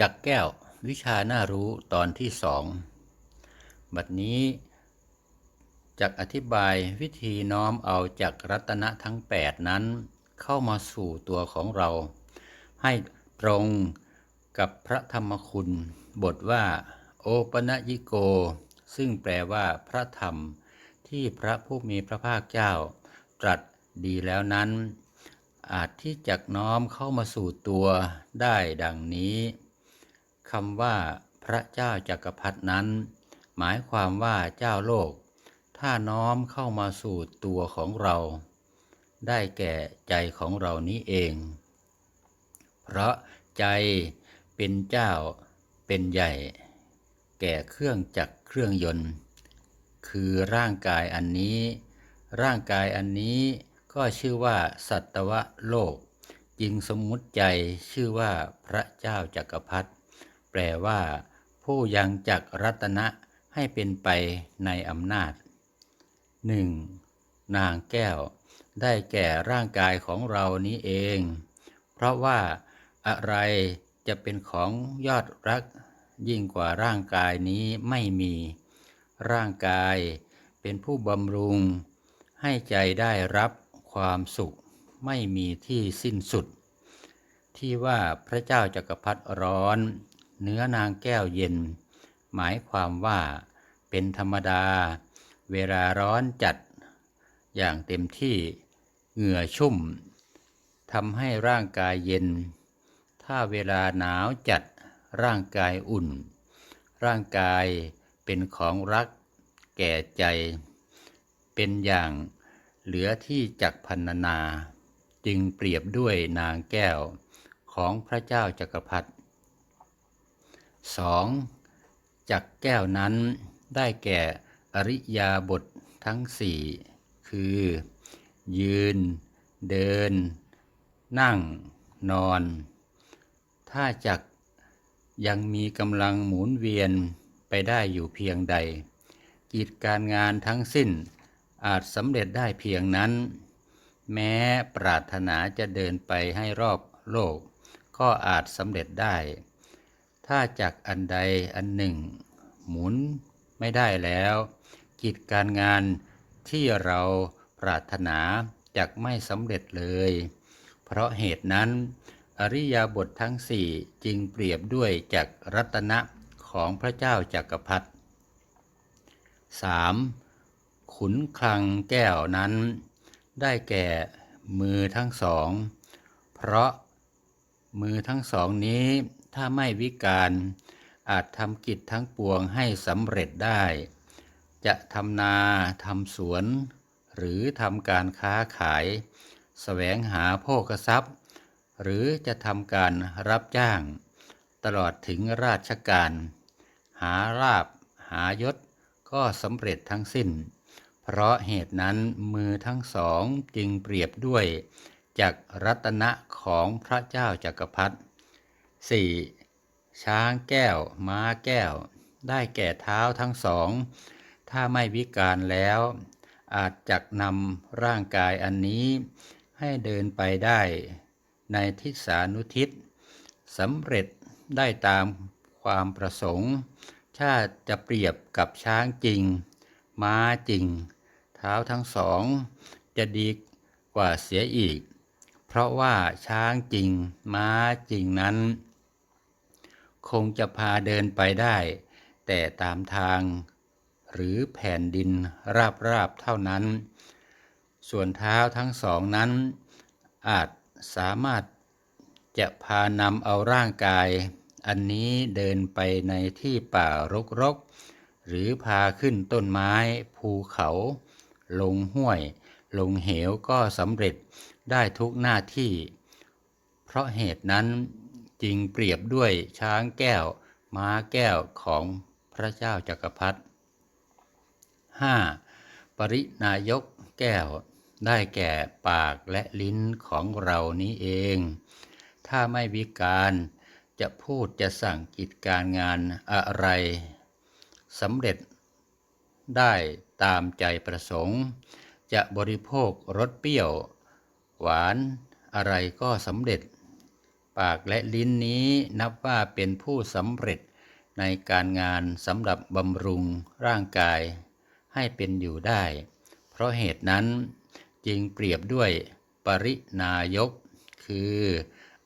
จักแก้ววิชาน่ารู้ตอนที่สองบัดนี้จักอธิบายวิธีน้อมเอาจักรัตนะทั้ง 8 นั้น เข้ามาสู่ตัวของเรา ให้ตรงกับพระธรรมคุณ บทว่า โอปนยิโก ซึ่งแปลว่าพระธรรม ที่พระผู้มีพระภาคเจ้า ตรัสดีแล้วนั้น อาจที่จักน้อมเข้ามาสู่ตัวได้ดังนี้ คำว่าพระเจ้าจักรพรรดนั้น หมายความว่าเจ้าโลก ถ้าน้อมเข้ามาสู่ตัวของเรา ได้แก่ใจของเรานี้เอง เพราะใจเป็นเจ้าเป็นใหญ่ แก่เครื่องจักรเครื่องยนต์ คือร่างกายอันนี้ ร่างกายอันนี้ก็ชื่อว่าสัตวโลก จึงสมมุติใจชื่อว่าพระเจ้าจักรพรรดิ แปลว่า ผู้ยังจักรัตนะให้เป็นไปในอำนาจหนึ่งนางแก้ว ได้แก่ร่างกายของเรานี้เอง เพราะว่าอะไรจะเป็นของยอดรักยิ่งกว่าร่างกายนี้ไม่มี ร่างกายเป็นผู้บำรุง ให้ใจได้รับความสุขไม่มีที่สิ้นสุด ที่ว่าพระเจ้าจักรพรรดิร้อน เนื้อนางแก้วเย็น หมายความว่าเป็นธรรมดา เวลาร้อนจัด อย่างเต็มที่เหงื่อชุ่มทำให้ร่างกายเย็น ถ้าเวลาหนาวจัดร่างกายอุ่น ร่างกายเป็นของรักแก่ใจ เป็นอย่างเหลือที่จักพันนา จึงเปรียบด้วยนางแก้วของพระเจ้าจักรพรรดิ สองจักแก้วนั้นได้แก่อริยาบททั้งสี่คือ ยืน เดิน นั่ง นอน ถ้าจักยังมีกำลังหมุนเวียนไปได้อยู่เพียงใด กิจการงานทั้งสิ้นอาจสำเร็จได้เพียงนั้น แม้ปรารถนาจะเดินไปให้รอบโลก ก็อาจสำเร็จได้ ถ้าจักอันใดอันหนึ่ง หมุนไม่ได้แล้ว กิจการงานที่เราปรารถนาจักไม่สำเร็จเลย เพราะเหตุนั้น อริยบททั้งสี่จึงเปรียบด้วยจักรัตนะของพระเจ้าจักรพรรดิ 3. ขุนคลังแก้วนั้น ได้แก่มือทั้งสอง เพราะมือทั้งสองนี้ ถ้าไม่วิการ อาจทำกิจทั้งปวงให้สำเร็จได้ จะทำนาทำสวน หรือทำการค้าขายสแสวงหาโภคทรัพย์ หรือจะทำการรับจ้าง ตลอดถึงราชการ หาราบ หายศ ก็สำเร็จทั้งสิ้น เพราะเหตุนั้นมือทั้งสองจึงเปรียบด้วยจากรัตนะของพระเจ้าจักรพรรดิ 4. ช้างแก้ว ม้าแก้ว ได้แก่เท้าทั้งสอง ถ้าไม่วิการแล้ว อาจจักนำร่างกายอันนี้ ให้เดินไปได้ ในทิศานุทิศสำเร็จได้ตามความประสงค์ถ้าจะเปรียบกับช้างจริง ม้าจริง เท้าทั้งสอง จะดีกว่าเสียอีก เพราะว่าช้างจริง ม้าจริงนั้น คงจะพาเดินไปได้ แต่ตามทาง หรือแผ่นดินราบๆเท่านั้น ส่วนเท้าทั้งสองนั้น อาจสามารถจะพานำเอาร่างกาย อันนี้เดินไปในที่ป่ารกๆ หรือพาขึ้นต้นไม้ภูเขา ลงห้วย ลงเหวก็สำเร็จได้ทุกหน้าที่ เพราะเหตุนั้น จึงเปรียบด้วยช้างแก้ว ม้าแก้วของพระเจ้าจักรพรรดิ 5. ปรินายกแก้วได้แก่ปากและลิ้นของเรานี้เอง ถ้าไม่วิการจะพูดจะสั่งกิจการงานอะไรสำเร็จได้ตามใจประสงค์ จะบริโภครสเปรี้ยว หวานอะไรก็สำเร็จ ปากและลิ้นนี้นับว่าเป็นผู้สำเร็จในการงานสำหรับบำรุงร่างกายให้เป็นอยู่ได้ เพราะเหตุนั้นจึงเปรียบด้วยปรินายก คือ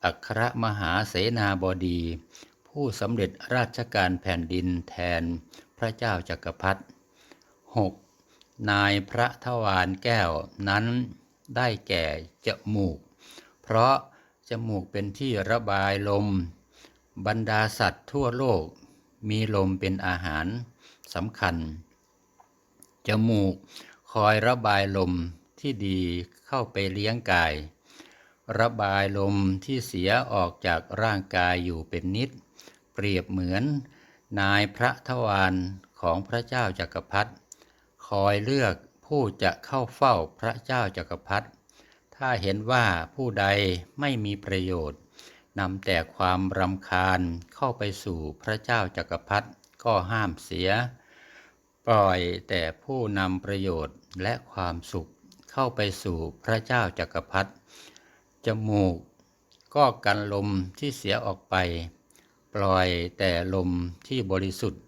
อัครมหาเสนาบดี ผู้สำเร็จราชการแผ่นดินแทนพระเจ้าจักรพรรดิ 6. นายพระทวารแก้วนั้นได้แก่จมูก เพราะ จมูกเป็นที่ระบายลม บรรดาสัตว์ทั่วโลก มีลมเป็นอาหารสำคัญ จมูกคอยระบายลมที่ดีเข้าไปเลี้ยงกาย ระบายลมที่เสียออกจากร่างกายอยู่เป็นนิด เปรียบเหมือน นายพระทวารของพระเจ้าจักรพรรดิคอยเลือกผู้จะเข้าเฝ้าพระเจ้าจักรพรรดิ ถ้าเห็นว่าผู้ใดไม่มีประโยชน์นำแต่ความรำคาญเข้าไปสู่พระเจ้าจักรพรรดิก็ห้ามเสีย ปล่อยแต่ผู้นำประโยชน์และความสุขเข้าไปสู่พระเจ้าจักรพรรดิจมูกก็กันลมที่เสียออกไป ปล่อยแต่ลมที่บริสุทธิ์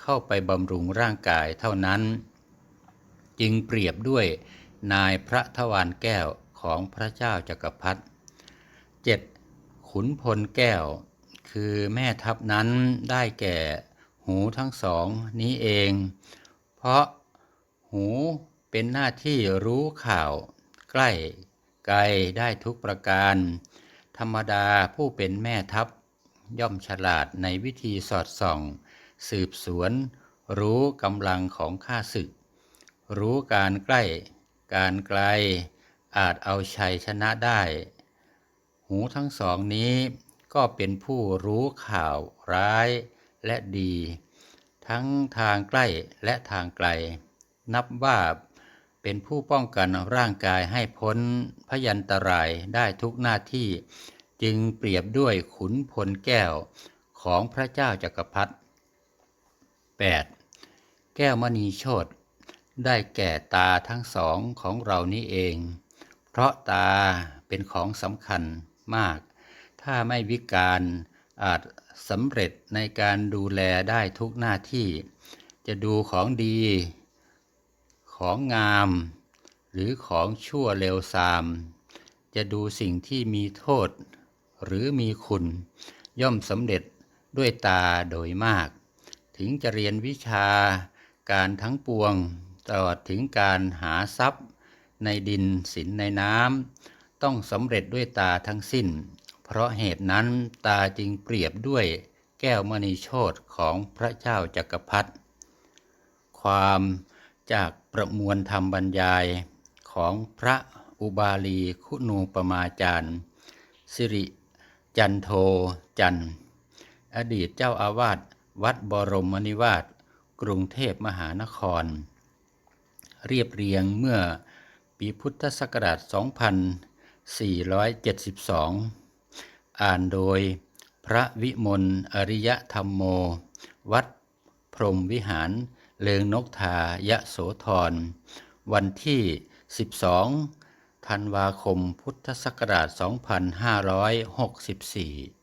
เข้าไปบำรุงร่างกายเท่านั้น จึงเปรียบด้วยนายพระทวารแก้ว ของพระเจ้าจักรพรรดิ 7. ขุนพลแก้ว คือแม่ทัพนั้นได้แก่หูทั้งสองนี้เอง เพราะหูเป็นหน้าที่รู้ข่าวใกล้ไกลได้ทุกประการ ธรรมดาผู้เป็นแม่ทัพย่อมฉลาดในวิธีสอดส่อง สืบสวน รู้กำลังของข้าศึก รู้การใกล้ การไกล อาจเอาชัยชนะได้ หูทั้งสองนี้ก็เป็นผู้รู้ข่าวร้ายและดี ทั้งทางใกล้และทางไกล นับว่าเป็นผู้ป้องกันร่างกายให้พ้นพยันตรายได้ทุกหน้าที่ จึงเปรียบด้วยขุนพลแก้วของพระเจ้าจักรพรรดิ 8. แก้วมณีโชตได้แก่ตาทั้งสองของเรานี้เอง ราะตาเป็นของสำคัญมาก ถ้าไม่วิการอาจสำเร็จในการดูแลได้ทุกหน้าที่ จะดูของดี ของงาม หรือของชั่วเลวทราม จะดูสิ่งที่มีโทษ หรือมีคุณ ย่อมสำเร็จด้วยตาโดยมาก ถึงจะเรียนวิชาการทั้งปวง ตลอดถึงการหาทรัพย์ ในดินสินในน้ำต้องสำเร็จด้วยตาทั้งสิ้น เพราะเหตุนั้นตาจึงเปรียบด้วยแก้วมณีโชตของพระเจ้าจักรพรรดิความจากประมวลธรรมบรรยายของพระอุบาลีคุณูปมาจารย์สิริจันโทจัน อดีตเจ้าอาวาสวัดบรมนิวาสกรุงเทพมหานคร เรียบเรียงเมื่อ ปีพุทธศักราช 2472 อ่านโดยพระวิมลอริยธรรมโม วัดพรหมวิหารเลิงนกทายะโสธร วันที่ 12 ธันวาคมพุทธศักราช 2564